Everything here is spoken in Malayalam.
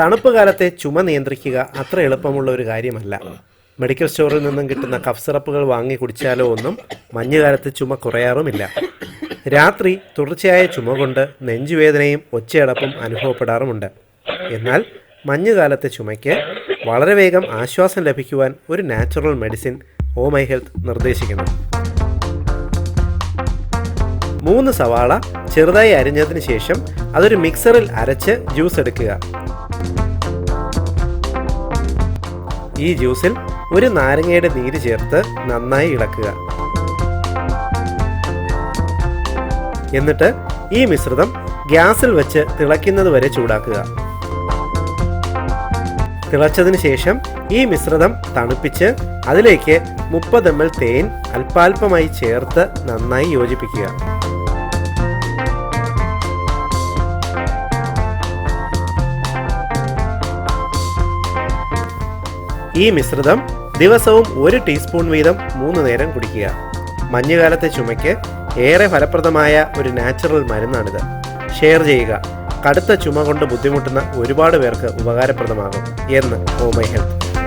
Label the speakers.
Speaker 1: തണുപ്പ് കാലത്തെ ചുമ നിയന്ത്രിക്കുക അത്ര എളുപ്പമുള്ള ഒരു കാര്യമല്ല. മെഡിക്കൽ സ്റ്റോറിൽ നിന്നും കിട്ടുന്ന കഫ് സിറപ്പുകൾ വാങ്ങി കുടിച്ചാലോ ഒന്നും മഞ്ഞുകാലത്ത് ചുമ കുറയാറുമില്ല. രാത്രി തുടർച്ചയായ ചുമ കൊണ്ട് നെഞ്ചുവേദനയും ഒച്ചയടപ്പും അനുഭവപ്പെടാറുമുണ്ട്. എന്നാൽ മഞ്ഞുകാലത്തെ ചുമയ്ക്ക് വളരെ വേഗം ആശ്വാസം ലഭിക്കുവാൻ ഒരു natural medicine oh my health നിർദ്ദേശിക്കുന്നു. മൂന്ന് സവാള ചെറുതായി അരിഞ്ഞതിന് ശേഷം അതൊരു മിക്സറിൽ അരച്ച് ജ്യൂസ് എടുക്കുക. ഈ ജ്യൂസിൽ ഒരു നാരങ്ങയുടെ നീര് ചേർത്ത് നന്നായി ഇളക്കുക. എന്നിട്ട് ഈ മിശ്രിതം ഗ്യാസിൽ വെച്ച് തിളയ്ക്കുന്നത് വരെ ചൂടാക്കുക. തിളച്ചതിന് ശേഷം ഈ മിശ്രിതം തണുപ്പിച്ച് അതിലേക്ക് മുപ്പത് എം എൽ തേൻ അല്പാൽപമായി ചേർത്ത് നന്നായി യോജിപ്പിക്കുക. ഈ മിശ്രിതം ദിവസവും ഒരു ടീസ്പൂൺ വീതം മൂന്ന് നേരം കുടിക്കുക. മഞ്ഞുകാലത്തെ ചുമയ്ക്ക് ഏറെ ഫലപ്രദമായ ഒരു നാച്ചുറൽ മരുന്നാണിത്. ഷെയർ ചെയ്യുക. കടുത്ത ചുമ കൊണ്ട് ബുദ്ധിമുട്ടുന്ന ഒരുപാട് പേർക്ക് ഉപകാരപ്രദമാകും എന്ന് ഓ മൈ ഹെൽത്ത്.